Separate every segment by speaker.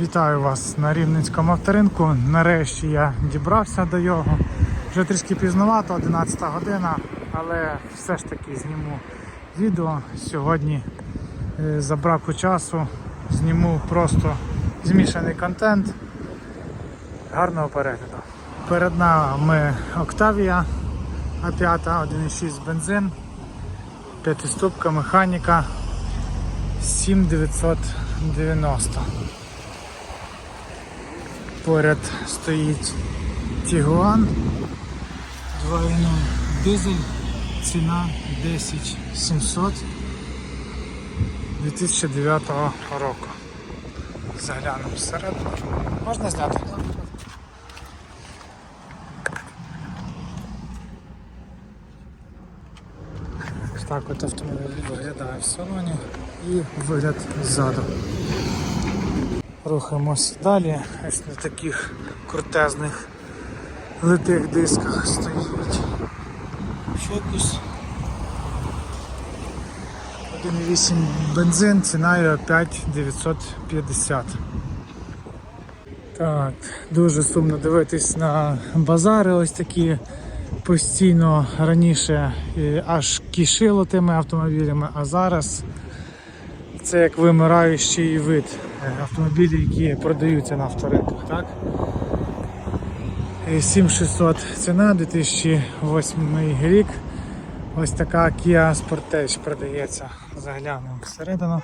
Speaker 1: Вітаю вас на Рівненському авторинку. Нарешті я дібрався до його. Вже трішки пізновато, 11 година, але все ж таки зніму відео. Сьогодні е, за браку часу зніму просто змішаний контент. Гарного перегляду. Перед нами Octavia А5, 1.6 бензин, п'ятиступка механіка 7990. Поряд стоїть Тігуан 2.0 дизель, ціна 10 700 2009 року. Заглянемо всередину. Можна зняти? Так от автомобіль виглядає в салоні і вигляд ззаду. Рухаємось далі. Ось на таких крутезних литих дисках стоїть фокус. 1,8 бензин, ціною 5950. Так, дуже сумно дивитись на базари ось такі. Постійно раніше аж кишило тими автомобілями, а зараз це як вимираючий вид е, автомобілів, які продаються на авторинках. Так? Е, 7600 ціна, 2008 рік. Ось така Kia Sportage продається. Заглянемо всередину.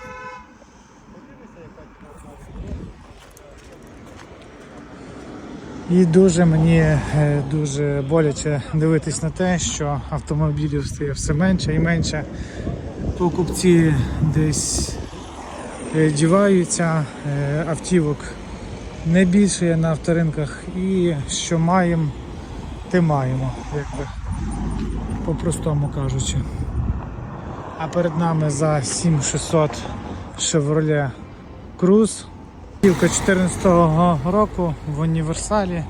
Speaker 1: І дуже мені е, дуже боляче дивитись на те, що автомобілів стає все менше і менше. Покупці десь е, діваються, е, автівок не більше є на авторинках і що маємо, те маємо, якби по-простому кажучи. А перед нами за 7600 Chevrolet Cruze. Автівка 2014 року в універсалі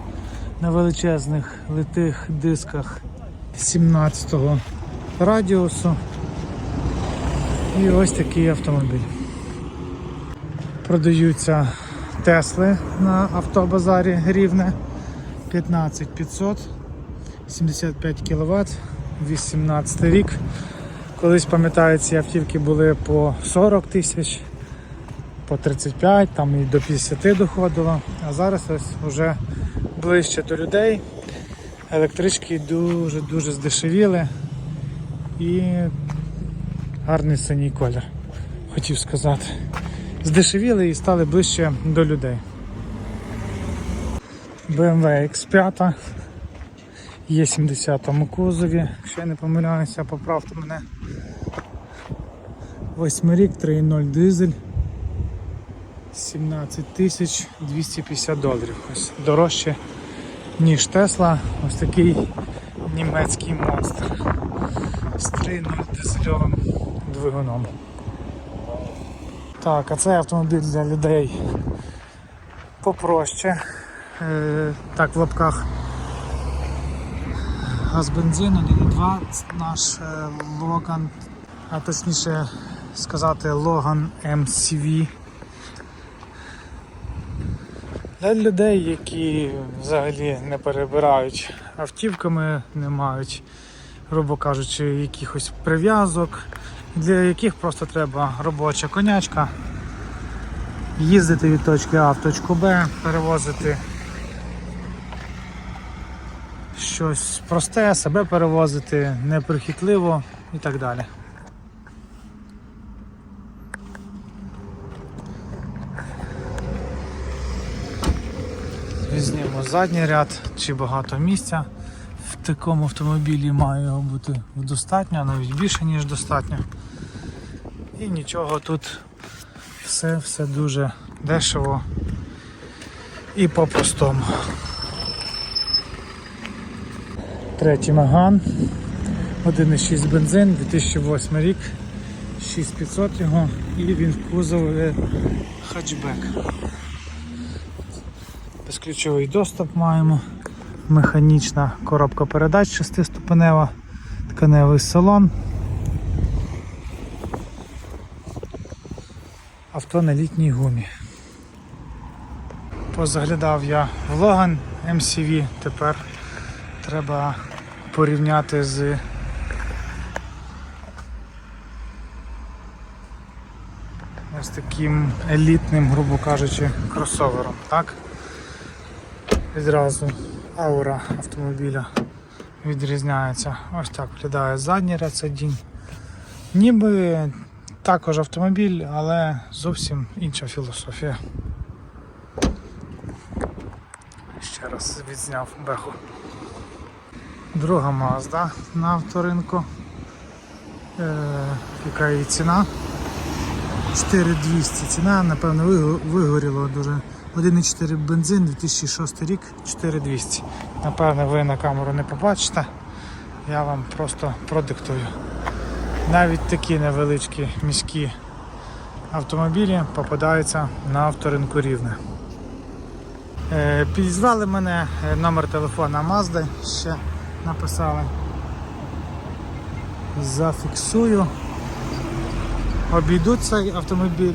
Speaker 1: на величезних литих дисках 17-го радіусу. І ось такий автомобіль. Продаються Тесли на автобазарі Рівне 15500, 75 кВт, 18 рік. Колись пам'ятаю, ці автівки були по 40 тисяч, по 35, там і до 50 доходило. А зараз ось вже ближче до людей. Електрички дуже-дуже здешевіли і гарний синій колір, хотів сказати. Здешевіли і стали ближче до людей. BMW X5 є 70 му кузові, якщо я не помиляюся, поправте мене. Восьмирік 3.0 дизель. 17 тисяч 250 доларів. Ось дорожче, ніж Тесла. Ось такий німецький монстр з 3.0 дизельовим двигуном. Так, а це автомобіль для людей попроще. Е, так, в лапках газ бензин 1.2 наш е, Логан, а точніше сказати Логан MCV. Для людей, які взагалі не перебирають автівками, не мають, грубо кажучи, якихось прив'язок, для яких просто треба робоча конячка, їздити від точки А в точку Б, перевозити щось просте, себе перевозити, неприхітливо і так далі. Візьмемо задній ряд чи багато місця. В такому автомобілі має його бути достатньо, навіть більше, ніж достатньо. І нічого тут все, все дуже дешево і по-простому. Третій Маган, 1,6 бензин, 2008 рік, 6500 його і він в кузові хатчбек. Безключовий доступ маємо, механічна коробка передач шестиступенева, тканевий салон. Авто на літній гумі. Позаглядав я в Логан MCV, тепер треба порівняти з ось таким елітним, грубо кажучи, кросовером. Так? Відразу аура автомобіля відрізняється. Ось так виглядає задній ряд сидінь. Ніби також автомобіль, але зовсім інша філософія. Ще раз відзняв беху. Друга Mazda на авторинку. Е, яка її ціна? 4200 ціна, напевно, виго- вигоріло дуже. 1,4 бензин, 2006 рік, 4200. Напевно, ви на камеру не побачите. Я вам просто продиктую. Навіть такі невеличкі міські автомобілі попадаються на авторинку рівне. Е, Підізвали мене е, номер телефона Mazda, ще написали. Зафіксую. Обійду цей автомобіль,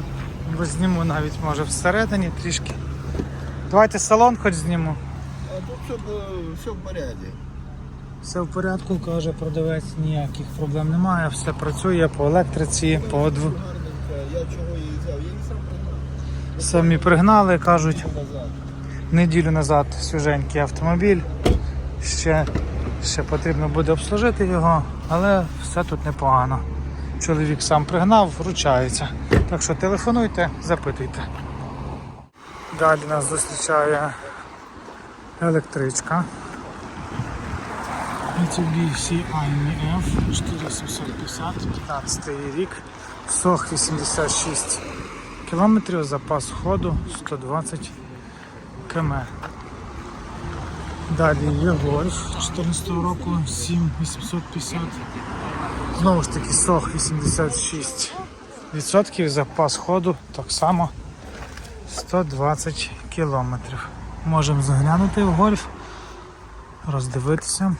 Speaker 1: бо зніму навіть може всередині трішки. Давайте салон хоч зніму.
Speaker 2: А тут все, все в порядку.
Speaker 1: Все в порядку, каже продавець, ніяких проблем немає, все працює по електриці, по одв... Самі пригнали, кажуть, неділю назад свіженький автомобіль. Ще, ще потрібно буде обслужити його, але все тут непогано. Чоловік сам пригнав, вручається. Так що телефонуйте, запитуйте. Далі нас зустрічає електричка. Mitsubishi IMF 4750, 15 рік, СОХ 86 кілометрів, запас ходу 120 км. Далі є Golf 14 року 7850. Знову ж таки СОХ 86 відсотків, запас ходу так само 120 кілометрів. Можемо заглянути в гольф, роздивитися.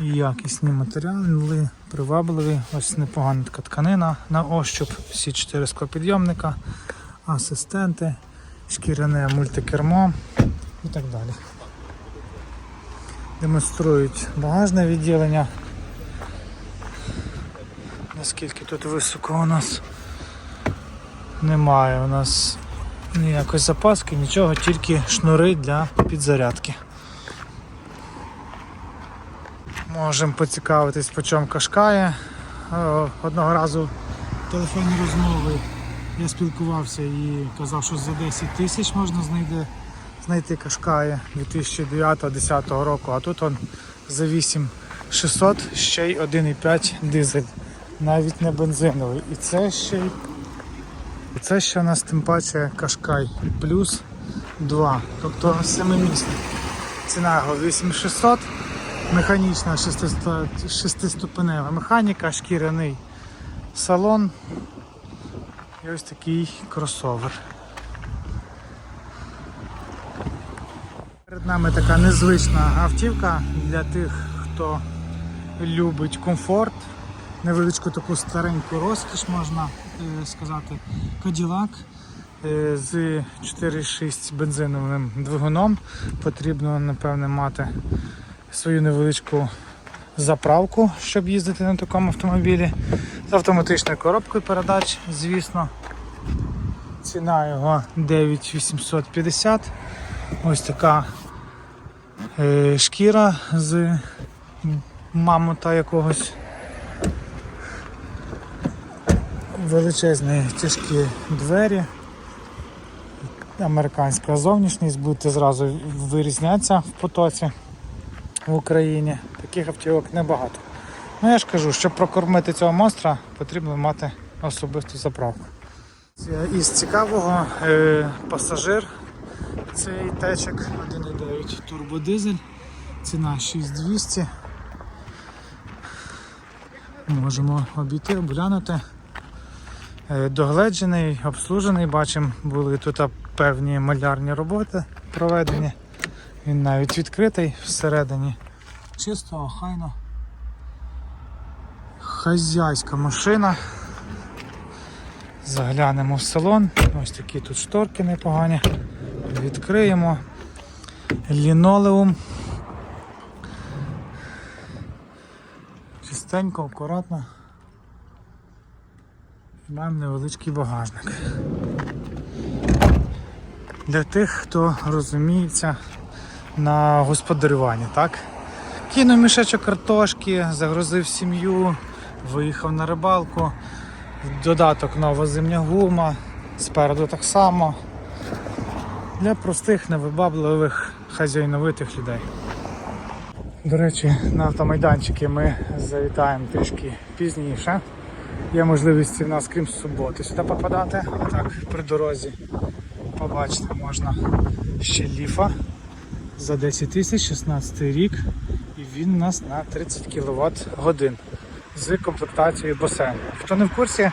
Speaker 1: Якісні матеріали, привабливі, ось непогана така тканина на ощуп, всі чотири склопідйомника, асистенти, шкіряне мультикермо і так далі. Демонструють багажне відділення. Наскільки тут високо у нас немає у нас ніякої запаски, нічого, тільки шнури для підзарядки. Можемо поцікавитись, по чому кашкає. Е, Одного разу телефонні розмови я спілкувався і казав, що за 10 тисяч можна знайти, знайти кашкає 2009-2010 року, а тут он за 8600 ще й 1,5 дизель, навіть не бензиновий. І це ще й це ще у нас тим паче кашкай плюс 2, тобто 7-місний. Ціна його 8600 механічна шестиступенева механіка, шкіряний салон і ось такий кросовер. Перед нами така незвична автівка для тих, хто любить комфорт, невеличку таку стареньку розкіш, можна е, сказати, Cadillac е, з 4,6 бензиновим двигуном. Потрібно, напевне, мати свою невеличку заправку, щоб їздити на такому автомобілі. З автоматичною коробкою передач, звісно. Ціна його 9850. Ось така е, шкіра з мамута якогось. Величезні тяжкі двері. Американська зовнішність, будете зразу вирізнятися в потоці в Україні. Таких автівок небагато. Ну я ж кажу, щоб прокормити цього монстра, потрібно мати особисту заправку. Із цікавого е, пасажир цей течик 1.9 турбодизель, ціна 6200. Можемо обійти, оглянути. Е, Догледжений, обслужений, бачимо, були тут певні малярні роботи проведені. Він навіть відкритий всередині. Чисто, охайно. Хазяйська машина. Заглянемо в салон. Ось такі тут шторки непогані. Відкриємо. Лінолеум. Чистенько, акуратно. Маємо невеличкий багажник. Для тих, хто розуміється на господарюванні, так? Кинув мішечок картошки, загрузив сім'ю, виїхав на рибалку. В Додаток нова зимня гума, спереду так само. Для простих, невибагливих, хазяйновитих людей. До речі, на автомайданчики ми завітаємо трішки пізніше. Є можливість у нас, крім суботи, сюди попадати. А так, при дорозі побачити можна ще ліфа за 10 тисяч 16 рік. І він у нас на 30 кВт годин з комплектацією басейну. Хто не в курсі,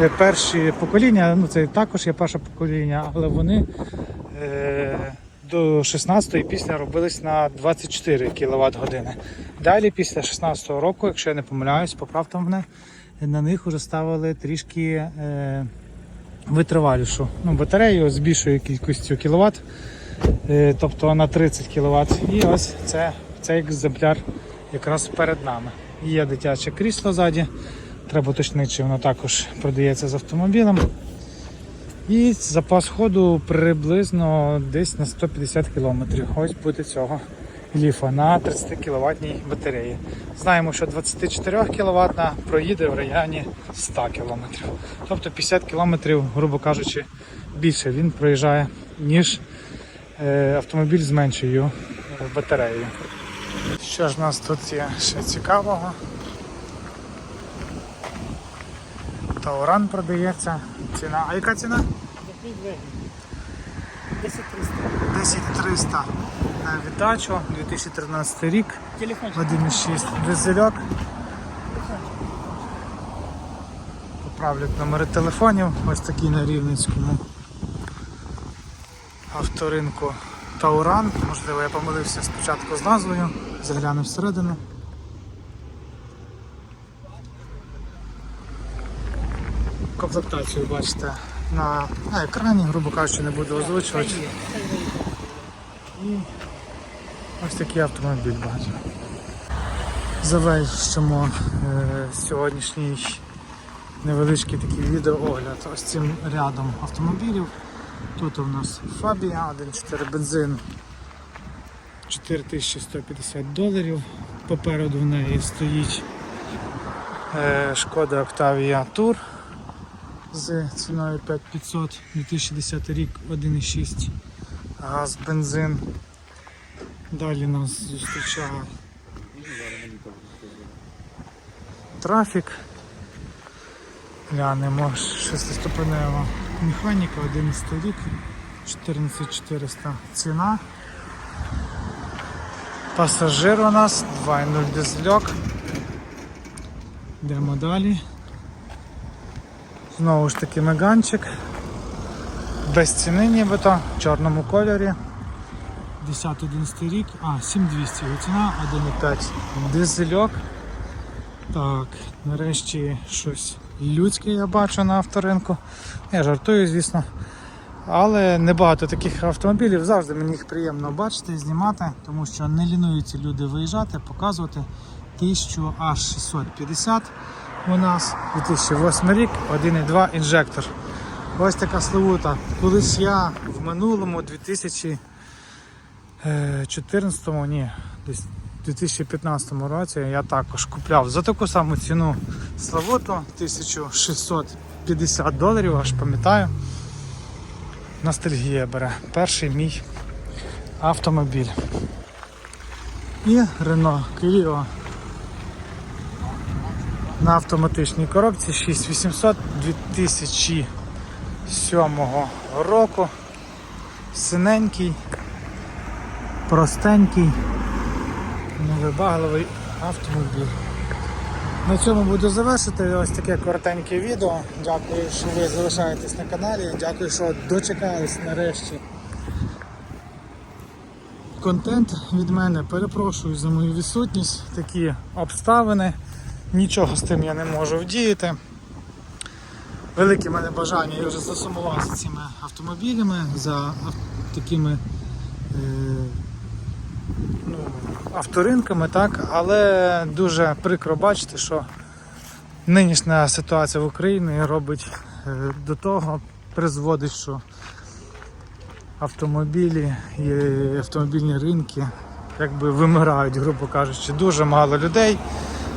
Speaker 1: е, перші покоління, ну це також є перше покоління, але вони е, до 16-ї після робились на 24 кВт години. Далі, після 16-го року, якщо я не помиляюсь, поправте мене, на них вже ставили трішки е, витривалішу ну, батарею з більшою кількістю кіловат, тобто на 30 кВт. І ось це, цей екземпляр якраз перед нами. Є дитяче крісло ззаді. Треба уточнити, чи воно також продається з автомобілем. І запас ходу приблизно десь на 150 км. Ось буде цього ліфа на 30 кВт батареї. Знаємо, що 24 кВт проїде в районі 100 км. Тобто 50 км, грубо кажучи, більше він проїжджає, ніж е, автомобіль з меншою е, батареєю. Що ж у нас тут є ще цікавого? Тауран продається. Ціна. А яка ціна? 10300 на віддачу, 2013 рік,
Speaker 3: Телефон.
Speaker 1: 1,6 дизельок. Поправлять номери телефонів, ось такі на Рівненському авторинку Тауран. Можливо, я помилився спочатку з назвою, заглянув всередину. Комплектацію бачите на, на екрані, грубо кажучи, не буду озвучувати. І ось такий автомобіль бачу. Завершимо е, сьогоднішній невеличкий такий відеоогляд ось цим рядом автомобілів. Тут у нас Fabia 1.4 бензин 4150 доларів. Попереду в неї стоїть е, Шкода Octavia Tour з ціною 5500 2010 рік 1.6 газ бензин. Далі нас зустрічає трафік. Глянемо шестиступенева механіка, 11 рік, 14400 ціна. Пасажир у нас 2.0 дизельок. Йдемо далі. Знову ж таки меганчик. Без ціни нібито, в чорному кольорі. 10-11 рік, а, 7200 його ціна, 1,5 дизельок. Так, нарешті щось людське я бачу на авторинку. Я жартую, звісно. Але небагато таких автомобілів, завжди мені їх приємно бачити і знімати, тому що не лінуються люди виїжджати, показувати 1000 аж 650 у нас 2008 рік, 1,2 інжектор. Ось така славута. Колись я в минулому 2014 ні, десь у 2015 році я також купляв за таку саму ціну Славуту 1650 доларів, аж пам'ятаю. Ностальгія бере. Перший мій автомобіль. І Renault Clio на автоматичній коробці 6800 2007 року. Синенький, простенький, невибагливий автомобіль. На цьому буду завершити ось таке коротеньке відео. Дякую, що ви залишаєтесь на каналі. Дякую, що дочекались нарешті. Контент від мене перепрошую за мою відсутність, такі обставини. Нічого з тим я не можу вдіяти. велике мене бажання. Я вже засумував за цими автомобілями, за такими е, ну, авторинками, так? але дуже прикро бачити, що нинішня ситуація в Україні робить е, до того, призводить, що автомобілі і автомобільні ринки якби вимирають, грубо кажучи. Дуже мало людей,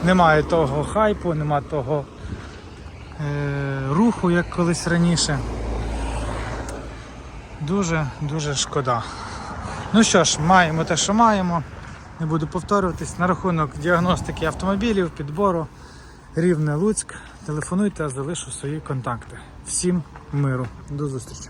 Speaker 1: немає того хайпу, немає того е, руху, як колись раніше. Дуже дуже шкода. Ну що ж, маємо те, що маємо. Не буду повторюватись. На рахунок діагностики автомобілів, підбору Рівне Луцьк. Телефонуйте, залишу свої контакти. Всім миру. До зустрічі.